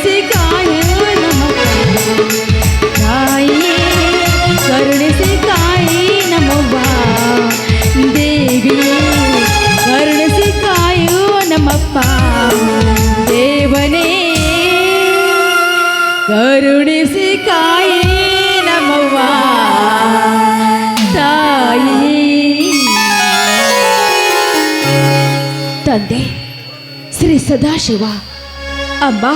ಕರುಣಿಸಿ ಕಾಯುವ ನಮ್ಮ ತಾಯಿಯೇ ಕರುಣಿಸಿ ಕಾಯಿ ನಮ್ಮವ್ವ ದೇವಿಯೇ, ಕರುಣಿಸಿ ಕಾಯುವ ನಮ್ಮಪ್ಪ ದೇವನೇ, ಕರುಣಿಸಿ ಕಾಯಿ ನಮ್ಮವ್ವ ತಾಯಿ. ಶ್ರೀ ಸದಾಶಿವ. ಅಮ್ಮ.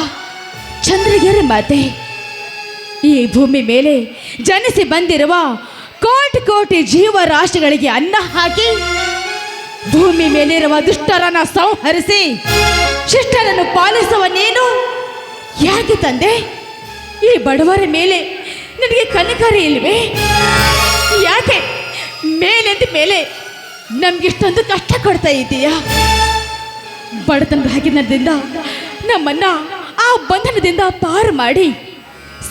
ಚಂದ್ರಗಿರಿ ಮಾತೆ. ಈ ಭೂಮಿ ಮೇಲೆ ಜನಿಸಿ ಬಂದಿರುವ ಕೋಟಿ ಕೋಟಿ ಜೀವರಾಶಿಗಳಿಗೆ ಅನ್ನ ಹಾಕಿ ಭೂಮಿ ಮೇಲಿರುವ ದುಷ್ಟರನ್ನ ಸಂಹರಿಸಿ ಶಿಷ್ಟರನ್ನು ಪಾಲಿಸುವ ನೀನು ಯಾಕೆ ತಂದೆ? ಈ ಬಡವರ ಮೇಲೆ ನನಗೆ ಕನಕರಿ ಇಲ್ವೇ? ಯಾಕೆ ಮೇಲೆಂದ ಮೇಲೆ ನಮ್ಗಿಷ್ಟೊಂದು ಕಷ್ಟ ಕೊಡ್ತಾ ಇದ್ದೀಯಾ? ಬಡತನದ ಹಾಕಿನದಿಂದ ನಮ್ಮನ್ನ ಬಂಧನದಿಂದ ಪಾರು ಮಾಡಿ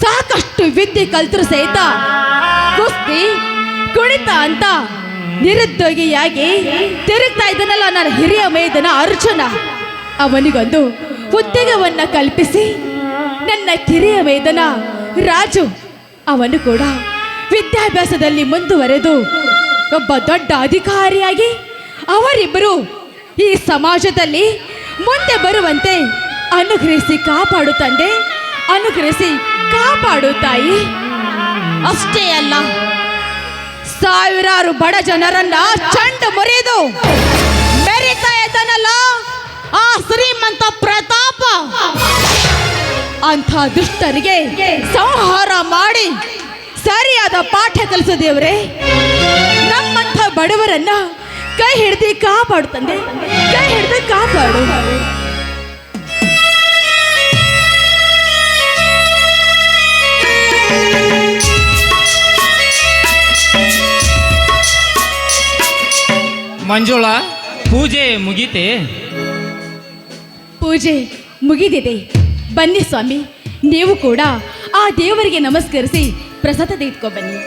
ಸಾಕಷ್ಟು ವಿದ್ಯೆ ಕಲ್ತರು ಸಹಿತ ಕುಸ್ತಿ, ಕುಣಿತ ಅಂತ ನಿರುದ್ಯೋಗಿಯಾಗಿ ತಿರುಗ್ತಾ ಇದ್ದನಲ್ಲ ನನ್ನ ಹಿರಿಯ ಮೇದನ ಅರ್ಜುನ. ಅವನಿಗೊಂದು ಉದ್ಯೋಗವನ್ನ ಕಲ್ಪಿಸಿ ನನ್ನ ಕಿರಿಯ ಮೇದನ ರಾಜು. ಅವನು ಕೂಡ ವಿದ್ಯಾಭ್ಯಾಸದಲ್ಲಿ ಮುಂದುವರೆದು ಒಬ್ಬ ದೊಡ್ಡ ಅಧಿಕಾರಿಯಾಗಿ ಅವರಿಬ್ಬರು ಈ ಸಮಾಜದಲ್ಲಿ ಮುಂದೆ ಬರುವಂತೆ ಅನುಗ್ರಹಿಸಿ ಕಾಪಾಡು ತಂದೆ. ಅನುಗ್ರಹಿಸಿ ಕಾಪಾಡು ತಾಯಿ. ಅಷ್ಟೇ ಅಲ್ಲ, ಸಾವಿರಾರು ಬಡ ಜನರನ್ನ ಚಂಡು ಮುರಿದು ಮೆರಿತಾ ಆ ಶ್ರೀಮಂತ ಪ್ರತಾಪ. ಅಂಥ ದುಷ್ಟರಿಗೆ ಸಂಹಾರ ಮಾಡಿ ಸರಿಯಾದ ಪಾಠ ಕಲಿಸೋದೇವ್ರೆ ನಮ್ಮಂಥ ಬಡವರನ್ನ ಕೈ ಹಿಡ್ದು ಕಾಪಾಡು ತಂದೆ. ಕೈ ಹಿಡ್ದು ಕಾಪಾಡು. ಮಂಜುಳಾ ಪೂಜೆ ಮುಗೀತೆ? ಪೂಜೆ ಮುಗಿದಿದೆ. ಬನ್ನಿ ಸ್ವಾಮಿ ನೀವು ಕೂಡ ಆ ದೇವರಿಗೆ ನಮಸ್ಕರಿಸಿ ಪ್ರಸಾದ ತೆಗೆದುಕೊ ಬನ್ನಿ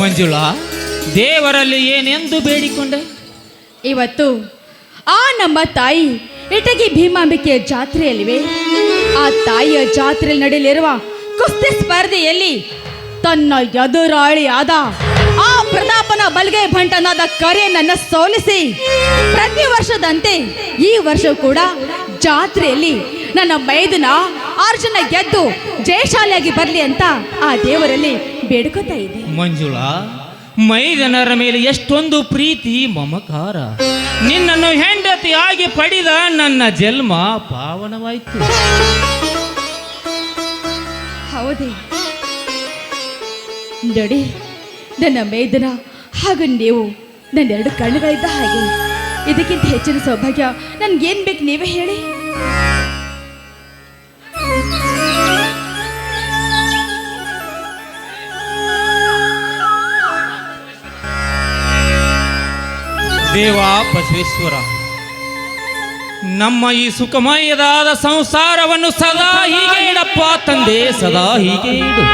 ಮಂಜುಳಾ ದೇವರಲ್ಲಿ ಏನೆಂದು ಬೇಡಿಕೊಂಡೆ? ಇವತ್ತು ಆ ನಮ್ಮ ತಾಯಿ ಇಟಗಿ ಭೀಮಾಂಬಿಕೆಯ ಜಾತ್ರೆಯಲ್ಲಿವೆ. ಆ ತಾಯಿಯ ಜಾತ್ರೆಯಲ್ಲಿ ನಡೆಯಲಿರುವ ಕುಸ್ತಿ ಸ್ಪರ್ಧೆಯಲ್ಲಿ ತನ್ನ ಎದುರಾಳಿಯಾದ ಆ ಪ್ರತಾಪನ ಬಲ್ಗೆ ಭಂಟನಾದ ಕರೆಯನ್ನ ಸೋಲಿಸಿ ಪ್ರತಿ ವರ್ಷದಂತೆ ಈ ವರ್ಷ ಕೂಡ ಜಾತ್ರೆಯಲ್ಲಿ ನನ್ನ ಮೈದನ ಅರ್ಜುನ ಗೆದ್ದು ಜಯಶಾಲಿಯಾಗಿ ಬರಲಿ ಅಂತ ಆ ದೇವರಲ್ಲಿ ಬೇಡ್ಕೋತಾ ಇದೆ ಮಂಜುಳಾ ಮೈದನರ ಮೇಲೆ ಎಷ್ಟೊಂದು ಪ್ರೀತಿ, ಮಮಕಾರ. ನಿನ್ನನ್ನು ಹೆಂಡತಿಯಾಗಿ ಪಡೆದ ನನ್ನ ಜನ್ಮ ಪಾವನವಾಯಿತು. ಹೌದೇ. ನೋಡಿ, ನನ್ನ ಮೇದನ ಹಾಗೂ ನೀವು ನನ್ನ ಎರಡು ಕಣ್ಣುಗಳಿದ್ದ ಹಾಗೆ. ಇದಕ್ಕಿಂತ ಹೆಚ್ಚಿನ ಸೌಭಾಗ್ಯ ನನ್ಗೇನು ಬೇಕು ನೀವೇ ಹೇಳಿ. ದೇವ ಬಸವೇಶ್ವರ ನಮ್ಮ ಈ ಸುಖಮಯದಾದ ಸಂಸಾರವನ್ನು ಸದಾ ಹೀಗೆ ಇಡಪ್ಪ ತಂದೆ ಸದಾ ಹೀಗೆ ಇಡು.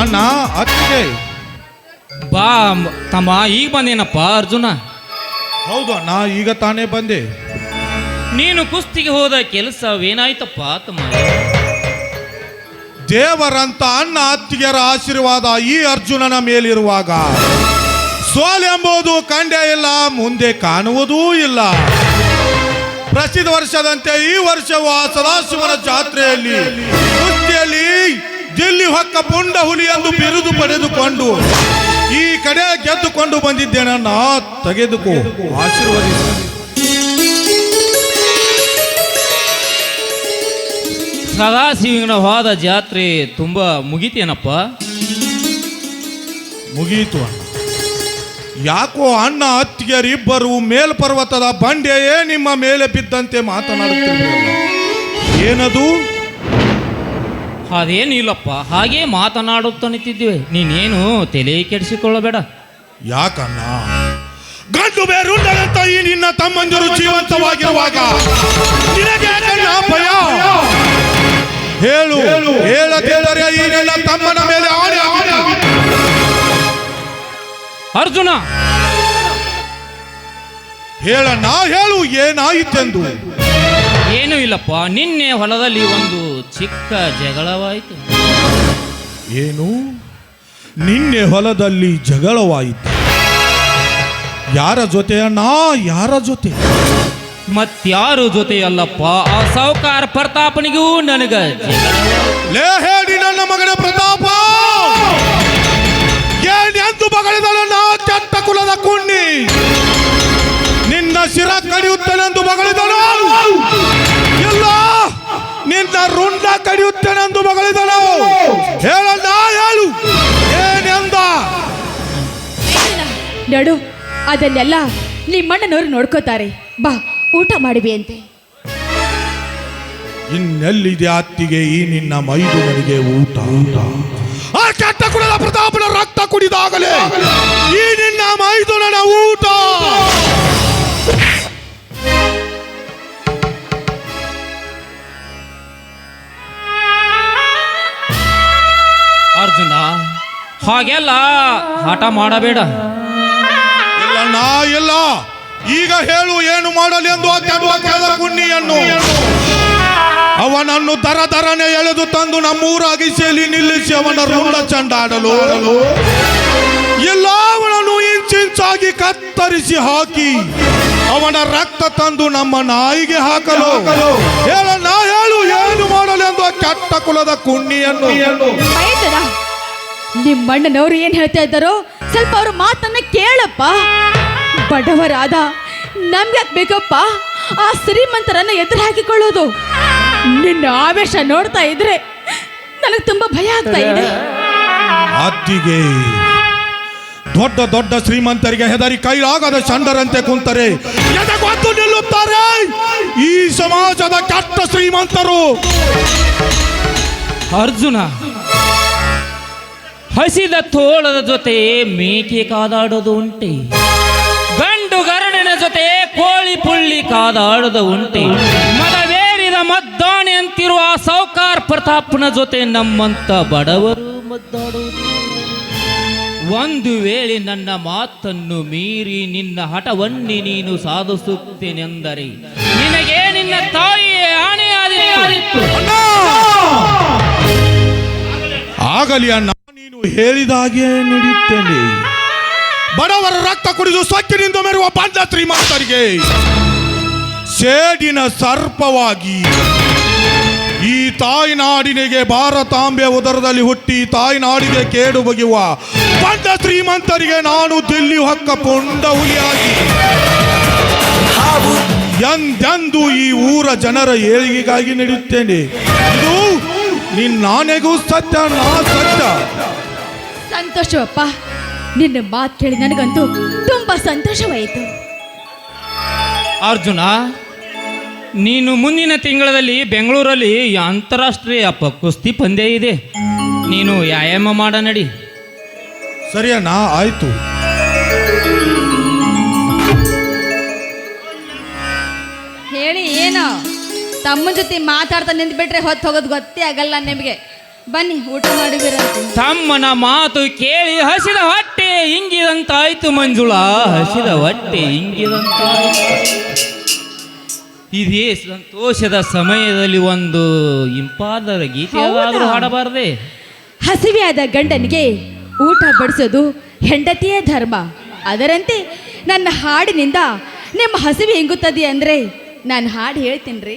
ಅಣ್ಣ ಬಾ ತಮ್ಮ ಈಗ ಬಂದೇನಪ್ಪ ಅರ್ಜುನ? ಹೌದು ನಾ ಈಗ ತಾನೇ ಬಂದೆ. ನೀನು ಕುಸ್ತಿಗೆ ಹೋದ ಕೆಲಸವೇನಾಯ್ತಪ್ಪ ತಮ್ಮ? ದೇವರಂತ ಅಣ್ಣ ಅತ್ತಿಗೆಯರ ಆಶೀರ್ವಾದ ಈ ಅರ್ಜುನನ ಮೇಲಿರುವಾಗ. ಸೋಲೆಂಬುದು ಕಂಡೇ ಇಲ್ಲ ಮುಂದೆ ಕಾಣುವುದೂ ಇಲ್ಲ. ಪ್ರಸಿದ್ಧ ವರ್ಷದಂತೆ ಈ ವರ್ಷವೂ ಆ ಸದಾಶಿವನ ಜಾತ್ರೆಯಲ್ಲಿ ದಿಲ್ಲಿ ಹೊಕ್ಕ ಪುಂಡ ಹುಲಿ ಎಂದು ಬಿರುದು ಪಡೆದುಕೊಂಡು ಈ ಕಡೆ ಗೆದ್ದುಕೊಂಡು ಬಂದಿದ್ದೇನನ್ನ ತೆಗೆದುಕೋ. ಆಶೀರ್ವದಿಸು ಸದಾಶಿವನ ಹೋದ ಜಾತ್ರೆ ತುಂಬಾ ಮುಗಿತೇನಪ್ಪ? ಮುಗಿಯಿತು ಅಣ್ಣ. ಯಾಕೋ ಅಣ್ಣ ಅತ್ತಿಗೆರಿಬ್ಬರು ಮೇಲ್ಪರ್ವತದ ಬಂಡೆಯೇ ನಿಮ್ಮ ಮೇಲೆ ಬಿದ್ದಂತೆ ಮಾತನಾಡುತ್ತಿರಲಿಲ್ಲ ಏನದು? ಅದೇನಿಲ್ಲಪ್ಪ ಹಾಗೆ ಮಾತನಾಡುತ್ತ ನಿಂತಿದ್ದೇವೆ. ನೀನೇನು ತಲೆ ಕೆಡಿಸಿಕೊಳ್ಳಬೇಡ. ಯಾಕಣ್ಣ? ಗಂಡು ಬೇರು ಬೇರುಂಡದಂತ ಈ ನಿನ್ನ ತಮ್ಮಂದಿರು ಜೀವಂತವಾಗಿರುವಾಗ ನಿನಗೆ ಯಾಕಣ್ಣ ಭಯ? ಹೇಳು ಹೇಳದಿದ್ದರೆ ಈ ನಿನ್ನ ತಮ್ಮನ ಮೇಲೆ ಆಣೆ ಆಣೆ ಅರ್ಜುನ! ಹೇಳಣ್ಣ ಹೇಳು ಏನಾಯಿತೆಂದು? ಏನೂ ಇಲ್ಲಪ್ಪ ನಿನ್ನೆ ಹೊಲದಲ್ಲಿ ಒಂದು ಚಿಕ್ಕ ಜಗಳವಾಯಿತು. ಏನು? ನಿನ್ನೆ ಹೊಲದಲ್ಲಿ ಜಗಳವಾಯಿತು. ಯಾರ ಜೊತೆ ನಾ ಯಾರ ಜೊತೆ? ಮತ್ಯಾರು ಜೊತೆ ಅಲ್ಲಪ್ಪ ಆ ಸಾವುಕಾರ ಪ್ರತಾಪನಿಗೂ ನನಗ. ಲೇ ಹೇಳಿ ನನ್ನ ಮಗನ ಪ್ರತಾಪ! ಏನೆಂದು ಬಗಳಿದಳಣ್ಣ ಅತ್ಯಂತ ಕುಲದ ಕುಣ್ಣಿ? ನಿನ್ನ ಶಿರ ಕಡಿಯುತ್ತೇನೆಂದು ಬಗಳಿದಳು. ನಿನ್ನ ರುಂಡ ಕಡಿಯುತ್ತೇನೆಂದು ಮಗಳಿದನು ಹೇಳಲ್ಲ ಹೇಳು. ಏನೆಂದ? ನಡು ಅದನ್ನೆಲ್ಲ ನಿಮ್ಮಣ್ಣನವರು ನೋಡ್ಕೋತಾರೆ. ಬಾ ಊಟ ಮಾಡಿವಿ ಅಂತೆ. ಇನ್ನೆಲ್ಲಿದೆ ಅತ್ತಿಗೆ ಈ ನಿನ್ನ ಮೈದುನನಿಗೆ ಊಟ? ಆ ಕೆಟ್ಟ ಕುಡಿದ ಪ್ರತಾಪನ ರಕ್ತ ಕುಡಿದಾಗಲೇ ಹಾಗೆಲ್ಲ ಹಠ ಮಾಡಬೇಡ. ಇಲ್ಲ ನಾ ಇಲ್ಲ. ಈಗ ಹೇಳು ಏನು ಮಾಡಲಿ ಎಂದು ಕುಣ್ಣಿಯನ್ನು ಅವನನ್ನು ದರ ದರನೆ ಎಳೆದು ತಂದು ನಮ್ಮೂರ ಅಗಿಸೆಯಲ್ಲಿ ನಿಲ್ಲಿಸಿ ಅವನ ರುಂಡ ಚಂಡಾಡಲು. ಎಲ್ಲ ಅವನನ್ನು ಇಂಚಿಂಚಾಗಿ ಕತ್ತರಿಸಿ ಹಾಕಿ ಅವನ ರಕ್ತ ತಂದು ನಮ್ಮ ನಾಯಿಗೆ ಹಾಕಲು. ಹೇಳಣ್ಣ ಹೇಳು ಏನು ಮಾಡಲಿ ಎಂದು ಆ ಕೆಟ್ಟ ಕುಲದ ಕುಣ್ಣಿಯನ್ನು ಮೈದನ ನಿಮ್ಮಣ್ಣನವರು ಏನು ಹೇಳ್ತಾ ಇದ್ದಾರೋ ಸ್ವಲ್ಪ ಅವ್ರ ಮಾತನ್ನ ಕೇಳಪ್ಪ. ಬಡವರಾದ ನಮ್ಗ್ಯಾಕ್ ಬೇಕಪ್ಪ? ಆ ಶ್ರೀಮಂತರನ್ನ ಎದುರು ಹಾಕಿಕೊಳ್ಳೋದು ನಿನ್ನ ಆವೇಶ ನೋಡ್ತಾ ಇದ್ರೆ ನನಗೆ ತುಂಬಾ ಭಯ ಆಗ್ತಾ ಇದೆ. ಅತ್ತಿಗೆ ದೊಡ್ಡ ದೊಡ್ಡ ಶ್ರೀಮಂತರಿಗೆ ಹೆದರಿ ಕೈಲಾಗದ ಚಂಡರಂತೆ ಕುಂತರೆ. ಎದಗೊತ್ತು ನಿಲ್ಲುತ್ತಾರೆ? ಈ ಸಮಾಜದ ಕೆಟ್ಟ ಶ್ರೀಮಂತರು. ಅರ್ಜುನ ಹಸಿದ ತೋಳದ ಜೊತೆ ಮೇಕೆ ಕಾದಾಡೋದು ಉಂಟೆ. ಗಂಡು ಗರಡಿನ ಜೊತೆ ಕೋಳಿ ಪುಳ್ಳಿ ಕಾದಾಡೋದು ಉಂಟೆ. ಮದವೇರಿದ ಮದ್ದಾನೆ ಅಂತಿರುವ ಸೌಕಾರ್ ಪ್ರತಾಪ್ನ ಜೊತೆ ನಮ್ಮಂತ ಬಡವರು ಮದ್ದಾಡೋದು. ಒಂದು ವೇಳೆ ನನ್ನ ಮಾತನ್ನು ಮೀರಿ ನಿನ್ನ ಹಠವನ್ನಿ ನೀನು ಸಾಧಿಸುತ್ತೇನೆಂದರೆ ನಿನಗೆ ನಿನ್ನ ತಾಯಿಯೇ ಆಣೆಯಾದಿತ್ತು! ಆಗಲಿ ಅಣ್ಣ. ನೀನು ಹೇಳಿದಾಗೆ ನಡೆಯುತ್ತೇನೆ ಬಡವರ ರಕ್ತ ಕುಡಿದು ಸೊಕ್ಕಿನಿಂದ ಮೆರುವ ಬಂದ ಶ್ರೀಮಂತರಿಗೆ ಸೇಡಿನ ಸರ್ಪವಾಗಿ ಈ ತಾಯ್ನಾಡಿನಿಗೆ ಭಾರತಾಂಬೆ ಉದರದಲ್ಲಿ ಹುಟ್ಟಿ ತಾಯ್ನಾಡಿಗೆ ಕೇಡು ಬಗೆಯುವ ಬಂದ ಶ್ರೀಮಂತರಿಗೆ ನಾನು ದಿಲ್ಲಿ ಹಕ್ಕ ಪುಂಡ ಹುಲಿಯಾಗಿ ಎಂದೆಂದು ಈ ಊರ ಜನರ ಏಳಿಗೆಗಾಗಿ ನಡೆಯುತ್ತೇನೆ ಇದು ನಿನ್ನಾನೆಗೂ ಸತ್ಯ ನಾ ಸತ್ಯ. ಸಂತೋಷವಪ್ಪ. ನಿನ್ನ ಮಾತು ಕೇಳಿ ನನಗಂತೂ ತುಂಬಾ ಸಂತೋಷವಾಯಿತು. ಅರ್ಜುನ ನೀನು ಮುಂದಿನ ತಿಂಗಳಲ್ಲಿ ಬೆಂಗಳೂರಲ್ಲಿ ಅಂತಾರಾಷ್ಟ್ರೀಯ ಅಪ್ಪ ಕುಸ್ತಿ ಪಂದ್ಯ ಇದೆ. ನೀನು ವ್ಯಾಯಾಮ ಮಾಡ ನಡಿ. ಸರಿಯಣ್ಣ ಆಯ್ತು. ಹೇಳಿ ಏನು? ತಮ್ಮ ಜೊತೆ ಮಾತಾಡ್ತಾ ನಿಂತ್ಬಿಟ್ರೆ ಹೊತ್ತು ಹೋಗೋದು ಗೊತ್ತೇ ಆಗಲ್ಲ ನಿಮಗೆ. ಬನ್ನಿ ಊಟ ಮಾಡಿದಿರಂತೆ ತಮ್ಮನ ಮಾತು ಕೇಳಿ ಹಸಿದ ಹೊಟ್ಟೆ ಹಿಂಗಿದಂತಾಯ್ತು ಮಂಜುಳಾ ಹಸಿದ ಹೊಟ್ಟೆ ಹಿಂಗಿದಂತಾಯ್ತು ಇದೇ ಸಂತೋಷದ ಸಮಯದಲ್ಲಿ ಒಂದು ಇಂಪಾದ ಗೀತೆ ಹಾಡಬಾರದೆ ಹಸಿವಿಯಾದ ಹಾಡಬಾರ್ದೆ. ಹಸಿವೆಯಾದ ಗಂಡನಿಗೆ ಊಟ ಬಡಿಸೋದು ಹೆಂಡತಿಯೇ ಧರ್ಮ. ಅದರಂತೆ ನನ್ನ ಹಾಡಿನಿಂದ ನಿಮ್ಮ ಹಸಿವೆ ಹೆಂಗುತ್ತದೆ ಅಂದರೆ ನಾನು ಹಾಡು ಹೇಳ್ತೀನಿ ರೀ